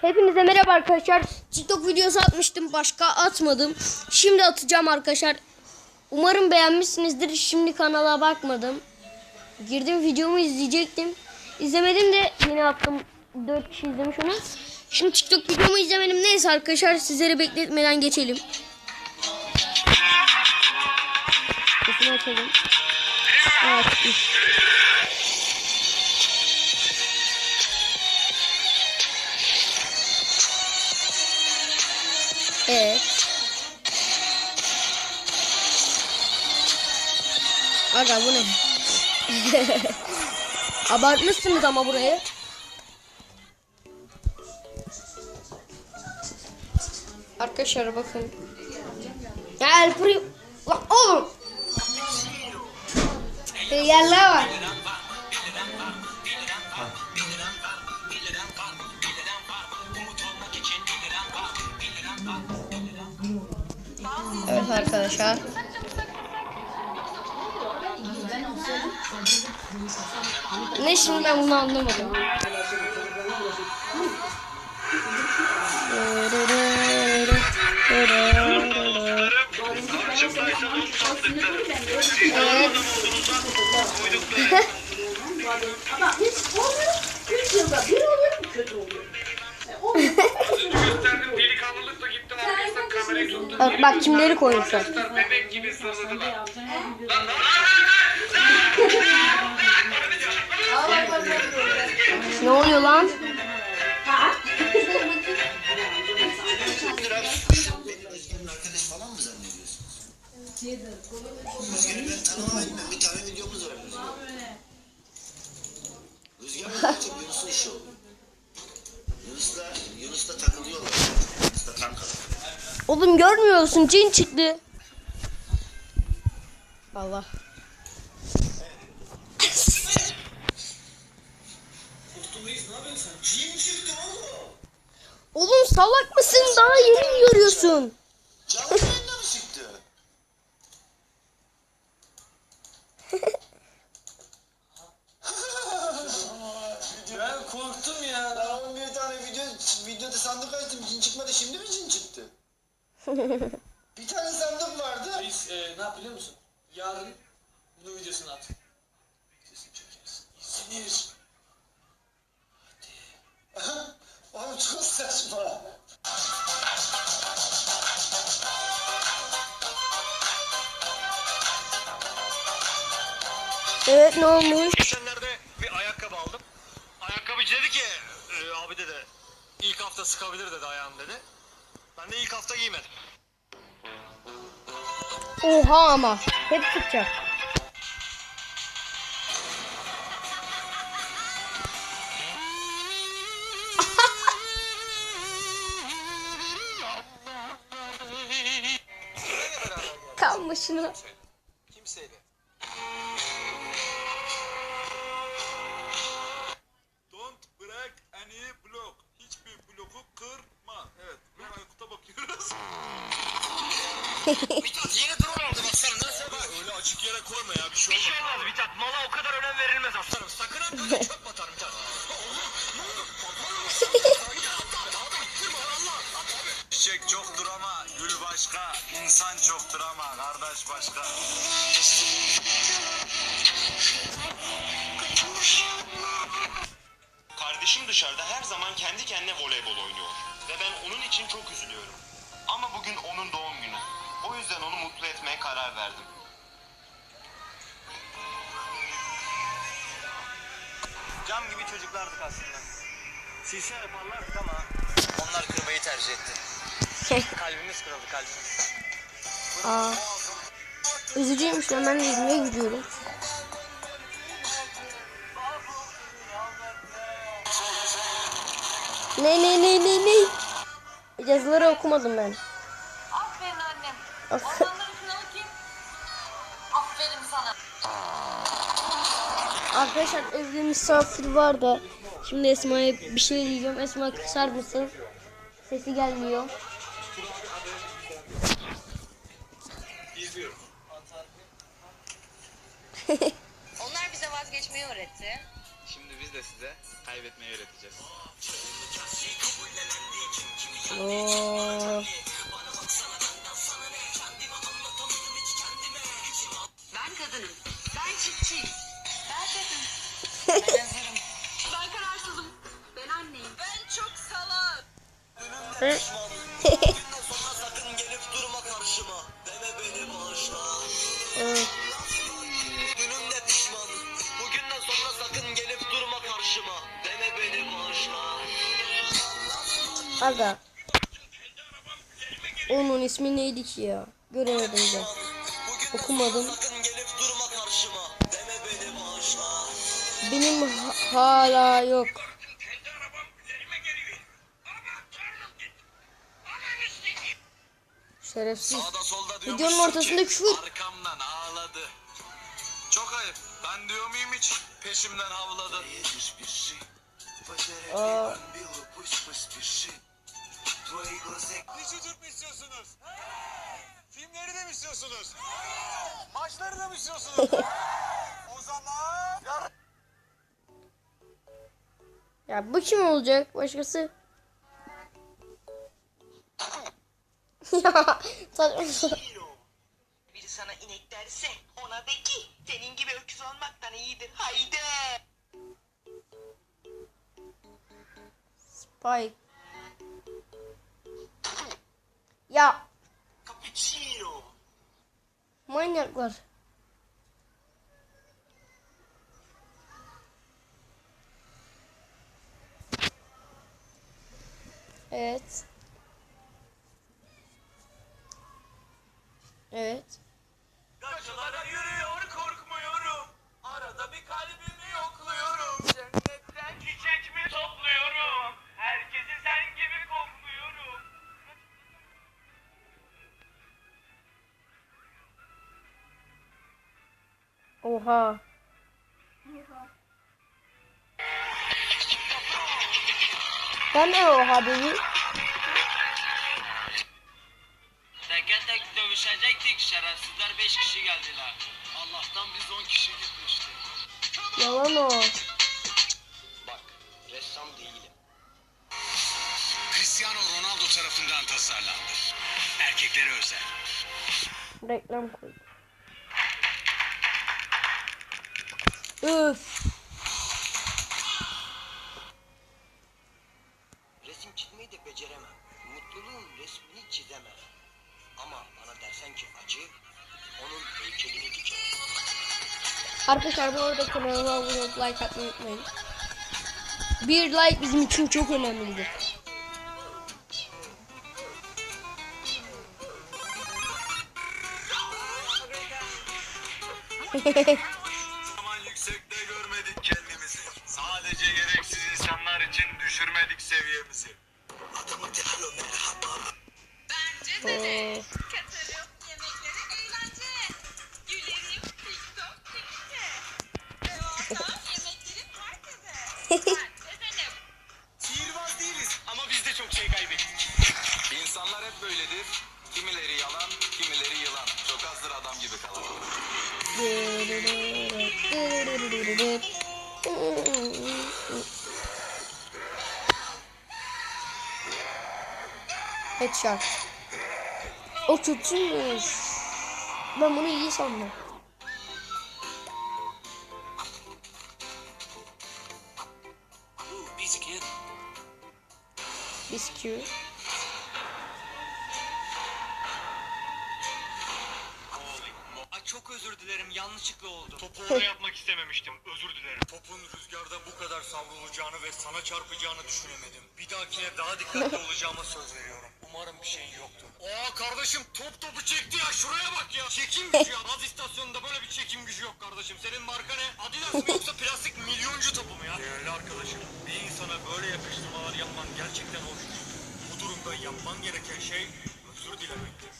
Hepinize merhaba arkadaşlar. TikTok videosu atmıştım. Başka atmadım. Şimdi atacağım arkadaşlar. Umarım beğenmişsinizdir. Şimdi kanala bakmadım. Girdim videomu izleyecektim. İzlemedim de yeni attım. 4 kişi izlemiş onu. Şimdi TikTok videomu izlemedim. Neyse arkadaşlar sizleri bekletmeden geçelim. Sesini açalım. Evet. Evet. Aga bu ne? Abartmışsınız ama burayı. Arkadaşlar bakın. Ya El Primo. Lan oğlum. Yerler var. Evet arkadaşlar. Ne şimdi ben bunu anlamadım. Evet. Ama hiç olmuyor. 3 yılda bir oluyor, kötü oluyor. Bak, bak kimleri koymuşlar. Ne oluyor lan? Yunus'la, Yunus'la takılıyorlar. Oğlum görmüyor musun? Cin çıktı. Allah. Oğlum? Oğlum salak mısın? Daha yeni görüyorsun. Canlı yayında mı çıktı? ben korktum ya. Daha 11 tane video, videoda sandık açtım. Cin çıkmadı. Şimdi mi cin çıktı? Bir tane sandık vardı. Reis e, ne yap biliyor musun? Yarın bunun videosunu at. Sesini çekersin. İzlenir. Hadi. Oğlum çok saçma. Evet ne olmuş? Geçenlerde bir ayakkabı aldım. Ayakkabıcı dedi ki e, abi dedi ilk hafta sıkabilir dedi ayağım dedi. Ben de ilk hafta giymedim. Oha ama. Hep. Kan başına. Yeni drone aldım aslanım nasıl bak. Öyle açık yere koyma ya bir şey Bir olmaz. şey olmaz Mithat mala o kadar önem verilmez aslanım. Sakın ha göze çöp batar Mithat. Çiçek çoktur ama gül başka. insan çoktur ama kardeş başka. Kardeşim dışarıda her zaman kendi kendine voleybol oynuyor. Ve ben onun için çok üzülüyorum. Ama bugün onun doğum günü. O yüzden onu mutlu etmeye karar verdim. Cam gibi çocuklardık aslında. Silse yaparlardık ama onlar kırmayı tercih etti. kalbimiz kırıldı kalbimiz. Aa. Üzücüymüş lan ben de gidiyorum. Ne ne ne ne ne? Yazıları okumadım ben. Kralı kim? Aferin sana. Arkadaşlar evde misafir var da şimdi Esma'ya bir şey diyeceğim. Esma kısar mısın? Sesi gelmiyor. Onlar bize vazgeçmeyi öğretti. Şimdi biz de size kaybetmeyi öğreteceğiz. Oo. Kadınım. Ben çiftçiyim. Ben kadın. Ben hazırım. ben kararsızım. Ben anneyim. Ben çok salak. Hı? Bugünden sonra sakın gelip durma karşıma. Deme beni bağışla. Evet. Dünümde pişman. Bugünden sonra sakın gelip durma karşıma. Deme beni bağışla. Aga. Onun ismi neydi ki ya? Göremedim ben. Okumadım. Benim ha- hala yok. Şerefsiz. Sağda solda Videonun ortasında küfür. Arkamdan ağladı. Çok ayıp. Ben diyor muyum hiç? Peşimden havladı. Aa. şey. Dişi Türk mü istiyorsunuz? Filmleri de mi istiyorsunuz? Maçları da mı istiyorsunuz? Ya bu kim olacak? Başkası? ya saçma. Biri sana inek derse ona de ki senin gibi öküz olmaktan iyidir. Haydi. Spike. Ya Cappuccino. manyaklar. Evet. Evet. Gacılara yürüyor korkmuyorum. Arada bir kalbimi yokluyorum. Cennetten Çiçek mi topluyorum? Herkesi sen gibi kokluyorum. Oha. Ben de oha dedi. 5 kişi geldiler. Allah'tan biz 10 kişi gitmiştik. Yalan o. Bak ressam değilim. Cristiano Ronaldo tarafından tasarlandı. Erkeklere özel. Reklam koy. Öf. Resim çizmeyi de beceremem. Mutluluğun resmini çizemem. Ama bana dersen ki acı, onun heykelini dikerim. Arkadaşlar bu arada kanalıma abone olup like atmayı unutmayın. Bir like bizim için çok önemlidir. Zaman yüksekte görmedik kendimizi. Sadece gereksiz insanlar için düşürmedik seviyemizi. Adamı merhaba. Bence de de. Kimileri yalan, kimileri yılan. Çok azdır adam gibi kalan. Headshot. O kötüymüş. Ben bunu iyi sandım. Biscuit. Bisküvi. Yanlışlıkla oldu. Topu oraya yapmak istememiştim. Özür dilerim. Topun rüzgarda bu kadar savrulacağını ve sana çarpacağını düşünemedim. Bir dahakine daha dikkatli olacağıma söz veriyorum. Umarım bir şeyin yoktur. Aa kardeşim top topu çekti ya şuraya bak ya. Çekim gücü ya. Gaz istasyonunda böyle bir çekim gücü yok kardeşim. Senin marka ne? Adidas mı yoksa plastik milyoncu topu mu ya? Değerli arkadaşım bir insana böyle yakıştırmalar yapman gerçekten hoş. Bu durumda yapman gereken şey özür dilemektir.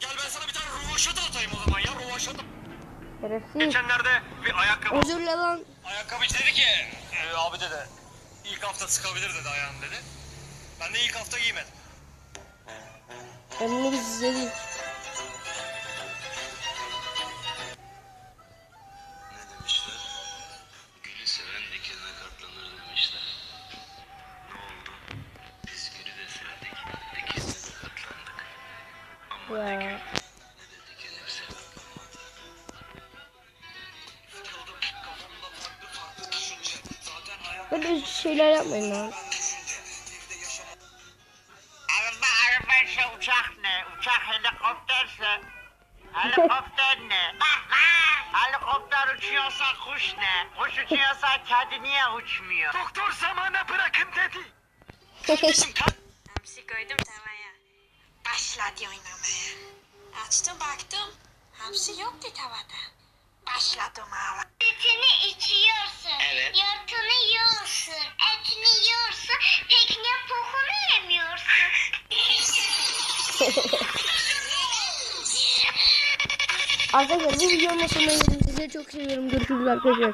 Gel ben sana bir tane ruvaşata atayım o zaman ya ruvaşata. Şerefsiz. Geçenlerde bir ayakkabı Özür lan. Ayakkabıcı dedi ki "Ee, abi dedi ilk hafta sıkabilir dedi ayağını dedi. Ben de ilk hafta giymedim. Ben bunu biz izledik. Şeyler yapmayın lan. Araba arabaysa uçak ne? Uçak helikopterse helikopter ne? Helikopter uçuyorsa kuş ne? Kuş uçuyorsa kedi niye uçmuyor? Doktor zamana bırakın dedi. Hamsi koydum tavaya. Başladı oynamaya. Açtım baktım. Hamsi yoktu tavada. Başladım ağla. Sütünü içiyorsun. Evet. Yotunu yiyorsun. Etini yiyorsun. Peki niye pokunu yemiyorsun? Arkadaşlar bu videonun sonuna geldik. Sizi çok seviyorum. Görüşürüz arkadaşlar.